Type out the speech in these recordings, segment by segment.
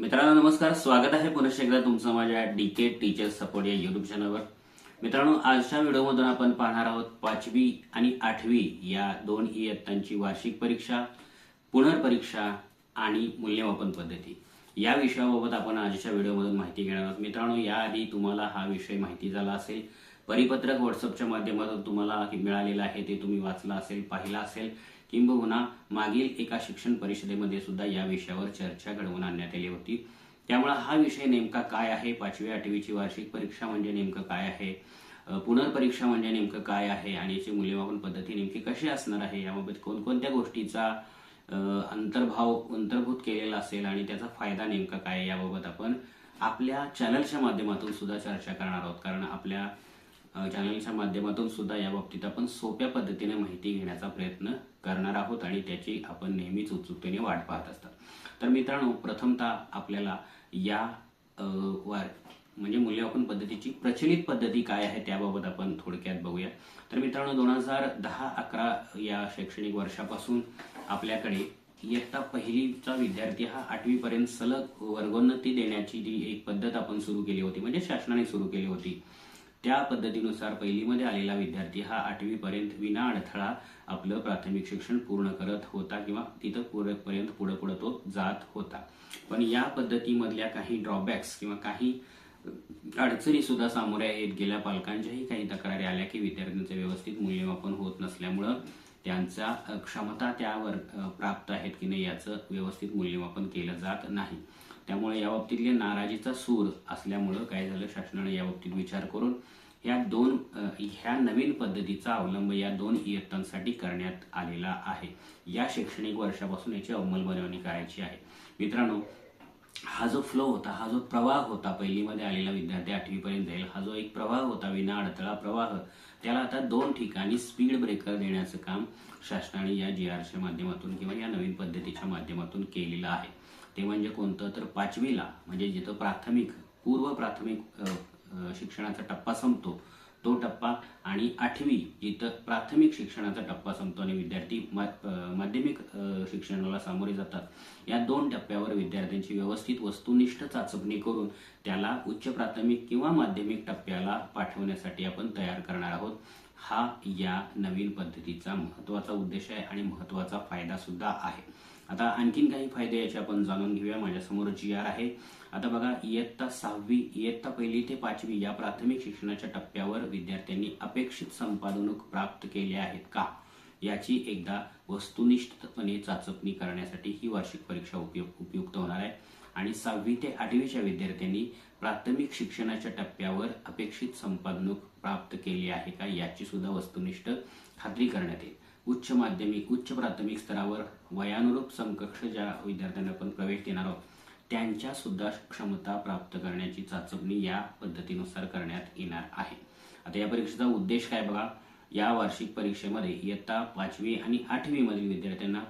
मित्रांनो नमस्कार. स्वागत आहे पुनश्च एकदा तुमचं माझ्या डी के टीचर सपोर्ट या युट्यूब चॅनलवर मित्रांनो आजच्या व्हिडिओमधून आपण पाहणार आहोत पाचवी आणि आठवी या दोन इयत्तांची वार्षिक परीक्षा पुनर्परीक्षा आणि मूल्यमापन पद्धती. या विषयाबाबत आपण आजच्या व्हिडिओमधून माहिती घेणार आहोत. मित्रांनो याआधी तुम्हाला हा विषय माहिती झाला असेल. परिपत्रक व्हॉट्सअपच्या माध्यमातून तुम्हाला मिळालेलं आहे ते तुम्ही वाचलं असेल पाहिलं असेल. किंबहुना मागील एका शिक्षण परिषदेमध्ये सुद्धा या विषयावर चर्चा घडवून आणण्यात आली होती. त्यामुळे हा विषय नेमका काय आहे? पाचवी आठवीची वार्षिक परीक्षा म्हणजे नेमकं काय आहे? पुनर्परीक्षा म्हणजे नेमकं काय आहे? आणि याची मूल्यमापन पद्धती नेमकी कशी असणार आहे? याबाबत कोणकोणत्या गोष्टीचा अंतर्भाव अंतर्भूत केलेला असेल आणि त्याचा फायदा नेमका काय आहे? याबाबत आपण आपल्या चॅनलच्या माध्यमातून सुद्धा चर्चा करणार आहोत. कारण आपल्या चॅनलच्या माध्यमातून सुद्धा या बाबतीत आपण सोप्या पद्धतीने माहिती घेण्याचा प्रयत्न करणार आहोत आणि त्याची आपण नेहमीच उत्सुकतेने वाट पाहत असतात. तर मित्रांनो प्रथमतः आपल्याला या वार म्हणजे मूल्यमापन पद्धतीची प्रचलित पद्धती काय आहे त्याबाबत आपण थोडक्यात बघूया. तर मित्रांनो दोन हजार दहा अकरा या शैक्षणिक वर्षापासून आपल्याकडे इयत्ता पहिलीचा विद्यार्थी हा आठवीपर्यंत सलग वर्गोन्नती देण्याची जी एक पद्धत आपण सुरू केली होती म्हणजे शासनाने सुरू केली होती त्या पद्धतीनुसार पहिलीमध्ये आलेला विद्यार्थी हा आठवीपर्यंत विना अडथळा आपलं प्राथमिक शिक्षण पूर्ण करत होता किंवा तिथं पूर्वपर्यंत पुढे पुढे तो जात होता. पण या पद्धतीमधल्या काही ड्रॉबॅक्स किंवा काही अडचणी सुद्धा सामोऱ्या येत गेल्या. पालकांच्याही काही तक्रारी आल्या की विद्यार्थ्यांचं व्यवस्थित मूल्यमापन होत नसल्यामुळं त्यांचा क्षमता त्यावर प्राप्त आहेत की नाही याचं व्यवस्थित मूल्यमापन केलं जात नाही. त्यामुळे याबाबतीतले नाराजीचा सूर असल्यामुळं काय झालं? शासनाने या बाबतीत विचार करून या दोन ह्या नवीन पद्धतीचा अवलंब या दोन इयत्तांसाठी करण्यात आलेला आहे. या शैक्षणिक वर्षापासून याची अंमलबजावणी करायची आहे. मित्रांनो हा जो फ्लो होता हा जो प्रवाह होता पहिलीमध्ये आलेला विद्यार्थी आठवीपर्यंत जाईल हा जो एक प्रवाह होता विना अडथळा प्रवाह त्याला आता दोन ठिकाणी स्पीड ब्रेकर देण्याचं काम शासनाने या जी आरच्या माध्यमातून किंवा या नवीन पद्धतीच्या माध्यमातून केलेलं आहे. ते म्हणजे कोणतं? तर पाचवीला म्हणजे जिथं प्राथमिक पूर्व प्राथमिक शिक्षणाचा टप्पा संपतो तो टप्पा आणि आठवी जिथं प्राथमिक शिक्षणाचा टप्पा संपतो आणि विद्यार्थी माध्यमिक शिक्षणाला सामोरे जातात. या दोन टप्प्यावर विद्यार्थ्यांची व्यवस्थित वस्तुनिष्ठ चाचपणी करून त्याला उच्च प्राथमिक किंवा माध्यमिक टप्प्याला पाठवण्यासाठी आपण तयार करणार आहोत. हा या नवीन पद्धतीचा महत्त्वाचा उद्देश आहे आणि महत्त्वाचा फायदा सुद्धा आहे. आता आणखीन काही फायदे याचे आपण जाणून घेऊया. माझ्यासमोर जी आर आहे. आता बघा इयत्ता सहावी इयत्ता पहिली ते पाचवी या प्राथमिक शिक्षणाच्या टप्प्यावर विद्यार्थ्यांनी अपेक्षित संपादनक प्राप्त केले आहेत का? याची एकदा वस्तुनिष्ठपणे चाचपणी करण्यासाठी ही वार्षिक परीक्षा उपयुक्त उपयुक्त होणार आहे. आणि सहावी ते आठवीच्या विद्यार्थ्यांनी प्राथमिक शिक्षणाच्या टप्प्यावर अपेक्षित संपादनक प्राप्त केले आहे का? याची सुद्धा वस्तुनिष्ठ खात्री करण्यात येईल उच्च माध्यमिक उच्च प्राथमिक स्तरावर वयानुरूप समकक्ष ज्या विद्यार्थ्यांना आपण प्रवेश देणार आहोत त्यांच्या सुद्धा क्षमता प्राप्त करण्याची चाचपणी या पद्धतीनुसार करण्यात येणार आहे. आता या परीक्षेचा उद्देश काय बघा? या वार्षिक परीक्षेमध्ये इयत्ता पाचवी आणि आठवी मधील विद्यार्थ्यांना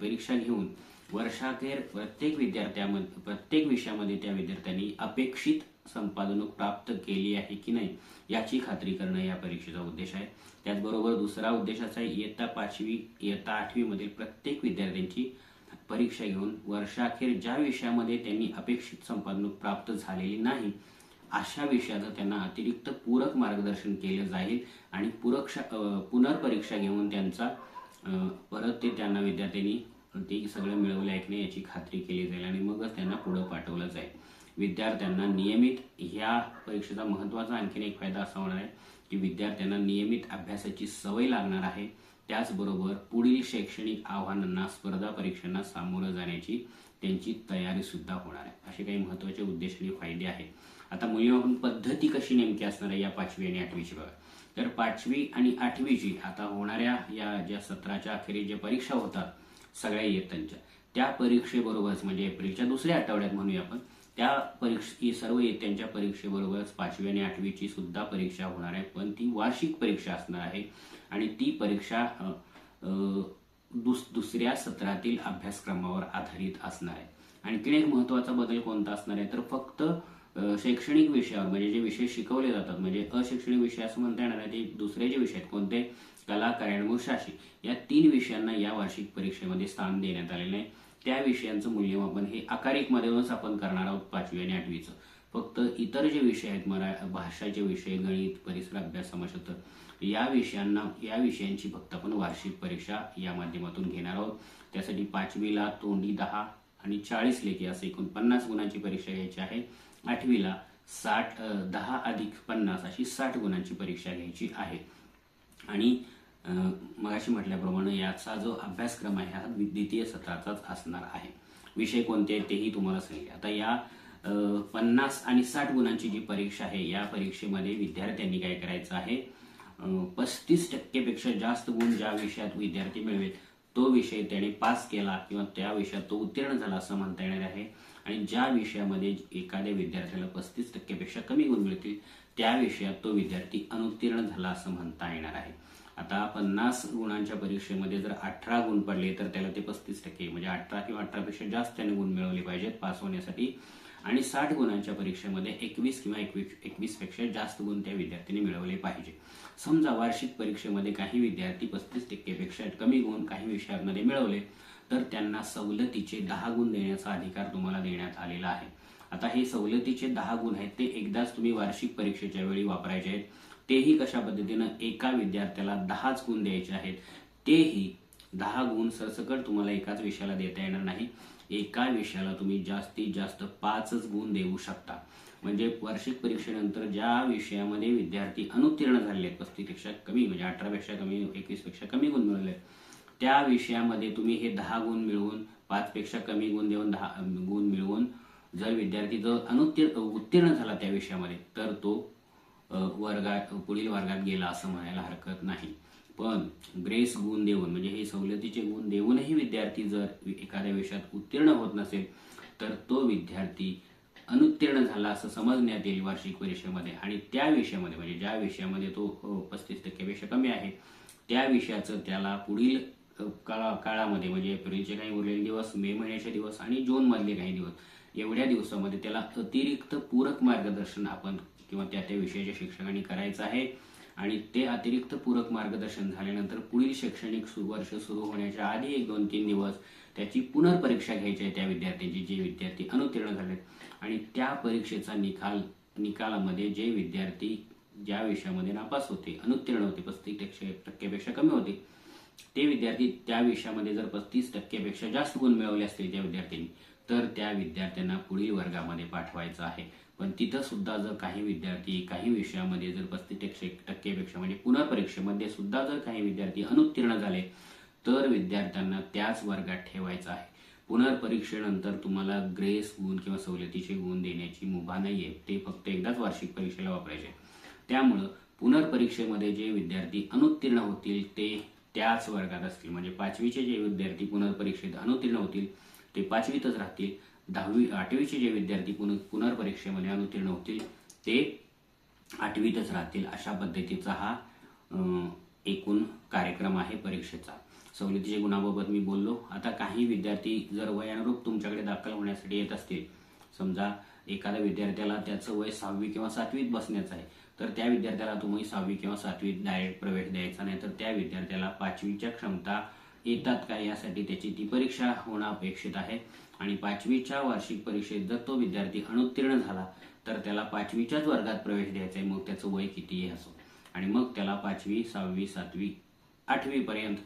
परीक्षा घेऊन वर्षाखेर प्रत्येक विद्यार्थ्यामध्ये प्रत्येक विषयामध्ये त्या विद्यार्थ्यांनी अपेक्षित संपादनक प्राप्त केली आहे की नाही याची खात्री करणं या परीक्षेचा उद्देश आहे. त्याचबरोबर दुसरा उद्देश असा आहे इयत्ता पाचवी इयत्ता आठवी मधील प्रत्येक विद्यार्थ्यांची परीक्षा घेऊन वर्षाखेर ज्या विषयामध्ये त्यांनी अपेक्षित संपादनक प्राप्त झालेली नाही अशा विषयाचं त्यांना अतिरिक्त पूरक मार्गदर्शन केलं जाईल आणि पूरक पुनर्परीक्षा घेऊन त्यांचा परत ते त्यांना विद्यार्थ्यांनी ते सगळं मिळवलं आहे की नाही याची खात्री केली जाईल आणि मगच त्यांना पुढं पाठवलं जाईल. विद्यार्थ्यांना नियमित ह्या परीक्षेचा महत्त्वाचा आणखीन एक फायदा असा होणार आहे की विद्यार्थ्यांना नियमित अभ्यासाची सवय लागणार आहे. त्याचबरोबर पुढील शैक्षणिक आव्हानांना स्पर्धा परीक्षांना सामोरं जाण्याची त्यांची तयारी सुद्धा होणार आहे. असे काही महत्त्वाचे उद्देश आणि फायदे आहेत. आता मूल्यमापन पद्धती कशी नेमकी असणार आहे या पाचवी आणि आठवीची बघा. तर पाचवी आणि आठवीची आता होणाऱ्या या ज्या सत्राच्या अखेरीस ज्या परीक्षा होतात सगळ्या इयत्तांच्या त्या परीक्षेबरोबरच म्हणजे एप्रिलच्या दुसऱ्या आठवड्यात म्हणूया आपण त्या परीक्षा सर्व येत्यांच्या परीक्षेबरोबरच पाचवी आणि आठवीची सुद्धा परीक्षा होणार आहे. पण ती वार्षिक परीक्षा असणार आहे. आणि ती परीक्षा दुस दुसऱ्या सत्रातील अभ्यासक्रमावर आधारित असणार आहे. आणखीन एक महत्त्वाचा बदल कोणता असणार आहे? तर फक्त शैक्षणिक विषयावर म्हणजे जे विषय शिकवले जातात म्हणजे अशैक्षणिक विषय असं म्हणता येणार आहे ते दुसरे जे विषय आहेत कोणते? कला कार्यान्वून शाशी या तीन विषयांना या वार्षिक परीक्षेमध्ये स्थान देण्यात आलेलं आहे. त्या विषयांचं मूल्यमापन हे आकारिकमधूनच आपण करणार आहोत पाचवी आणि आठवीचं. फक्त इतर जे विषय आहेत मरा भाषाचे विषय गणित परिसर अभ्यास समाजशास्त्र या विषयांना या विषयांची फक्त आपण वार्षिक परीक्षा या माध्यमातून घेणार आहोत. त्यासाठी पाचवीला तोंडी दहा आणि चाळीस लेखी असं एकूण पन्नास गुणांची परीक्षा घ्यायची आहे. आठवीला साठ दहा अधिक पन्नास अशी साठ गुणांची परीक्षा घ्यायची आहे. आणि मगाशी म्हटल्याप्रमाणे याचा जो अभ्यासक्रम आहे हा द्वितीय सत्राचाच असणार आहे. विषय कोणते आहेत तेही तुम्हाला सांगितले आता या पन्नास आणि साठ गुणांची जी परीक्षा आहे या परीक्षेमध्ये विद्यार्थ्यांनी काय करायचं आहे? पस्तीस टक्केपेक्षा जास्त गुण ज्या विषयात विद्यार्थी मिळवेल तो विषय त्याने पास केला किंवा त्या विषयात तो उत्तीर्ण झाला असं म्हणता येणार आहे. आणि ज्या विषयामध्ये एखाद्या विद्यार्थ्याला पस्तीस टक्केपेक्षा कमी गुण मिळतील त्या विषयात तो विद्यार्थी अनुत्तीर्ण झाला असं म्हणता येणार आहे. आता पन्नास गुणांच्या परीक्षेमध्ये जर अठरा गुण पडले तर त्याला ते पस्तीस टक्के म्हणजे अठरा किंवा अठरापेक्षा जास्त त्याने गुण मिळवले पाहिजेत पास होण्यासाठी. आणि साठ गुणांच्या परीक्षेमध्ये एकवीस किंवा एकवीस एकवीसपेक्षा जास्त गुण त्या विद्यार्थ्यांनी मिळवले पाहिजे. समजा वार्षिक परीक्षेमध्ये काही विद्यार्थी पस्तीस टक्केपेक्षा कमी गुण काही विषयांमध्ये मिळवले तर त्यांना सवलतीचे दहा गुण देण्याचा अधिकार तुम्हाला देण्यात आलेला आहे. आता हे सवलतीचे दहा गुण आहेत ते एकदाच तुम्ही वार्षिक परीक्षेच्या वेळी वापरायचे आहेत. तेही कशा पद्धतीनं एका विद्यार्थ्याला दहाच गुण द्यायचे आहेत तेही दहा गुण सरसकट तुम्हाला एकाच विषयाला देता येणार नाही. एका विषयाला तुम्ही जास्तीत जास्त पाचच गुण देऊ शकता. म्हणजे वार्षिक परीक्षेनंतर ज्या विषयामध्ये विद्यार्थी अनुत्तीर्ण झालेले आहेत पस्तीसपेक्षा कमी म्हणजे अठरापेक्षा कमी एकवीसपेक्षा कमी गुण मिळवले त्या विषयामध्ये तुम्ही हे दहा गुण मिळवून पाचपेक्षा कमी गुण देऊन दहा गुण मिळवून जर विद्यार्थी जर अनुत्तीर्ण उत्तीर्ण झाला त्या विषयामध्ये तर तो वर्गात पुढील वर्गात गेला असं म्हणायला हरकत नाही. पण ग्रेस गुण देऊन म्हणजे हे सवलतीचे गुण देऊनही विद्यार्थी जर एखाद्या विषयात उत्तीर्ण होत नसेल तर तो विद्यार्थी अनुत्तीर्ण झाला असं समजण्यात येईल वार्षिक परीक्षेमध्ये. आणि त्या विषयामध्ये म्हणजे ज्या विषयामध्ये तो हो, पस्तीस टक्केपेक्षा कमी आहे त्या विषयाचं त्याला पुढील काळा काळामध्ये म्हणजे एप्रिलचे काही उरलेले दिवस मे महिन्याचे दिवस आणि जून मधले काही दिवस एवढ्या दिवसामध्ये त्याला अतिरिक्त पूरक मार्गदर्शन आपण किंवा त्या त्या विषयाच्या शिक्षकांनी करायचं आहे. आणि ते अतिरिक्त पूरक मार्गदर्शन झाल्यानंतर पुढील शैक्षणिक वर्ष सुरू होण्याच्या आधी एक दोन तीन दिवस त्याची पुनर्परीक्षा घ्यायची आहे त्या विद्यार्थ्यांची जे विद्यार्थी अनुत्तीर्ण झालेत. आणि त्या परीक्षेचा निकाल निकालामध्ये जे विद्यार्थी ज्या विषयामध्ये नापास होते अनुत्तीर्ण होते पस्तीस टक्के टक्केपेक्षा कमी होते ते विद्यार्थी त्या विषयामध्ये जर पस्तीस टक्केपेक्षा जास्त गुण मिळवले असतील त्या विद्यार्थ्यांनी तर त्या विद्यार्थ्यांना पुढील वर्गामध्ये पाठवायचं आहे. पण तिथं सुद्धा जर काही विद्यार्थी काही विषयामध्ये जर पस्तीस टक्के टक्केपेक्षा म्हणजे पुनर्परीक्षेमध्ये सुद्धा जर काही विद्यार्थी अनुत्तीर्ण झाले तर विद्यार्थ्यांना त्याच वर्गात ठेवायचं आहे. पुनर्परीक्षेनंतर तुम्हाला ग्रेस गुण किंवा सवलतीचे गुण देण्याची मुभा नाहीये. ते फक्त एकदाच वार्षिक परीक्षेला वापरायचे. त्यामुळं पुनर्परीक्षेमध्ये जे विद्यार्थी अनुत्तीर्ण होतील ते त्याच वर्गात असतील म्हणजे पाचवीचे जे विद्यार्थी पुनर्परीक्षेत अनुत्तीर्ण होतील ते पाचवीतच राहतील. दहावी आठवीचे जे विद्यार्थी पुन पुनर्परीक्षेमध्ये अनुत्तीर्ण होतील ते आठवीतच राहतील अशा पद्धतीचा हा एकूण कार्यक्रम आहे परीक्षेचा. सवलतीच्या गुणाबाबत मी बोललो. आता काही विद्यार्थी जर वयानुरूप तुमच्याकडे दाखल होण्यासाठी येत असतील समजा एखाद्या विद्यार्थ्याला त्याचं वय सहावी किंवा सातवीत बसण्याचं आहे तर त्या विद्यार्थ्याला तुम्ही सहावी किंवा सातवीत डायरेक्ट प्रवेश द्यायचा नाही तर त्या विद्यार्थ्याला पाचवीच्या क्षमता येतात का? यासाठी त्याची ती परीक्षा होणं अपेक्षित आहे. आणि पाचवीच्या वार्षिक परीक्षेत जर तो विद्यार्थी अनुत्तीर्ण झाला तर त्याला पाचवीच्याच वर्गात प्रवेश द्यायचा आहे. मग त्याचं वय कितीही असो. आणि मग त्याला पाचवी सहावी सातवी आठवी पर्यंत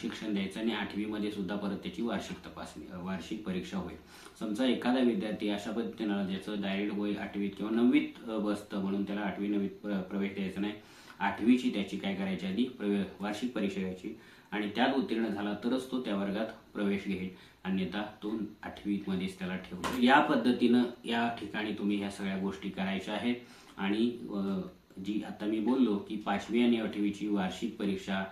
शिक्षण द्यायचं आणि आठवीमध्ये सुद्धा परत त्याची वार्षिक तपासणी वार्षिक परीक्षा होईल. समजा एखादा विद्यार्थी अशा पद्धतीनं ज्याचं डायरेक्ट होईल आठवीत किंवा नववीत बसतं म्हणून त्याला आठवी नववीत प्र- प्रवेश द्यायचा नाही. आठवीची त्याची काय करायची आधी? प्रवे वार्षिक परीक्षा घ्यायची. आणि त्यात उत्तीर्ण झाला तरच तो त्या वर्गात प्रवेश घेईल. अन्यथा तो आठवीमध्येच त्याला ठेवतो. या पद्धतीनं या ठिकाणी तुम्ही ह्या सगळ्या गोष्टी करायच्या आहेत. आणि जी आता मी बोललो की पाचवी आणि आठवीची वार्षिक परीक्षा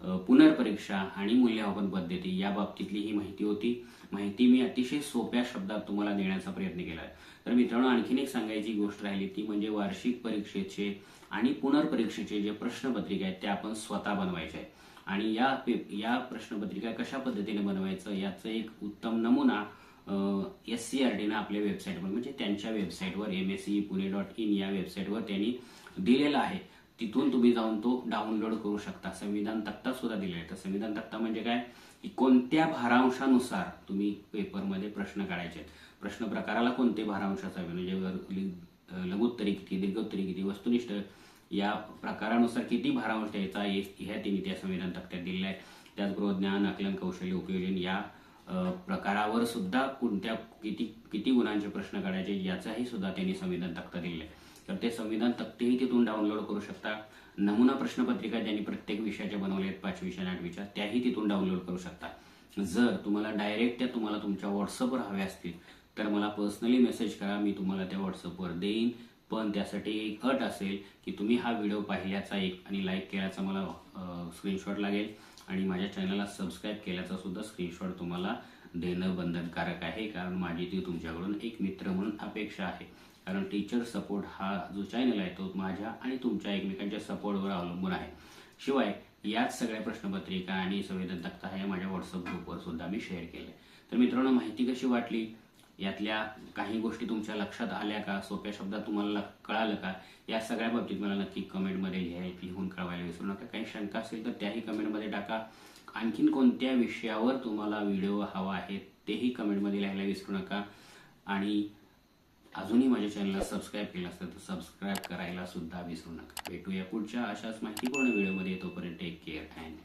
पुनर्परीक्षा आणि मूल्यमापन पद्धती या बाबतीतली ही माहिती होती. माहिती मी अतिशय सोप्या शब्दात तुम्हाला देण्याचा प्रयत्न केला आहे. तर मित्रांनो आणखीन एक सांगायची गोष्ट राहिली ती म्हणजे वार्षिक परीक्षेचे आणि पुनर्परीक्षेचे जे प्रश्नपत्रिका आहेत ते आपण स्वतः बनवायचे आहे आणि या पे- या प्रश्नपत्रिका कशा पद्धतीने बनवायचं याचं एक उत्तम नमुना एस सी आर टीनं आपल्या वेबसाईटवर म्हणजे त्यांच्या वेबसाईटवर M S C Pune dot in या वेबसाईटवर त्यांनी दिलेलं आहे. तिथून तुम्ही जाऊन तो डाउनलोड करू शकता. संविधान तक्ता सुद्धा दिलेला आहे तर संविधान तक्ता म्हणजे काय? की कोणत्या भारांशानुसार तुम्ही पेपरमध्ये प्रश्न काढायचे आहेत. प्रश्न प्रकाराला कोणते भारांश असावे म्हणजे लघुत्तरी किती दीर्घोत्तरी किती वस्तुनिष्ठ या प्रकारानुसार किती भारांश द्यायचा ह्या तिन्ही त्या संविधान तक्त्यात दिलेला आहे. त्याचबरोबर ज्ञान आकलन कौशल्य उपयोजन या प्रकारावर सुद्धा कोणत्या किती किती गुणांचे प्रश्न काढायचे याचाही सुद्धा त्यांनी संविधान तक्ता दिलेला आहे. तर ते संविधान तक्तेही तिथून डाउनलोड करू शकता. नमुना प्रश्नपत्रिका ज्यांनी प्रत्येक विषयाच्या बनवल्या आहेत पाच विषय आणि त्याही तिथून डाउनलोड करू शकता. जर तुम्हाला डायरेक्ट त्या तुम्हाला तुमच्या व्हॉट्सअपवर हव्या असतील तर मला पर्सनली मेसेज करा. मी तुम्हाला त्या व्हॉट्सअपवर देईन. पण त्यासाठी एक अट असेल की तुम्ही हा व्हिडिओ पाहिल्याचा एक आणि लाईक केल्याचा मला स्क्रीनशॉट लागेल. आणि माझ्या चॅनलला सबस्क्राईब केल्याचा सुद्धा स्क्रीनशॉट तुम्हाला देणं बंधनकारक आहे कारण माझी ती तुमच्याकडून एक मित्र म्हणून अपेक्षा आहे. कारण टीचर सपोर्ट हा जो चॅनल आहे तो माझ्या आणि तुमच्या एकमेकांच्या सपोर्टवर अवलंबून आहे. शिवाय याच सगळ्या प्रश्नपत्रिका आणि संवेदन तक्ता हे माझ्या व्हॉट्सअप ग्रुपवर सुद्धा मी शेअर केले तर मित्रांनो माहिती कशी वाटली? यातल्या काही गोष्टी तुमच्या लक्षात आल्या का? सोप्या शब्दात तुम्हाला कळालं का? या सगळ्या बाबतीत मला नक्की कमेंटमध्ये लिहाय लिहून कळवायला विसरू नका. काही शंका असेल तर त्याही कमेंटमध्ये टाका. आणखीन कोणत्या विषयावर तुम्हाला व्हिडिओ हवा आहे तेही कमेंटमध्ये लिहायला विसरू नका. आणि अजूनही माझ्या चॅनलला सबस्क्राईब केलं असतं तर सबस्क्राईब करायला सुद्धा विसरू नका. भेटूया पुढच्या अशाच माहितीपूर्ण व्हिडिओमध्ये. तोपर्यंत टेक केअर अँड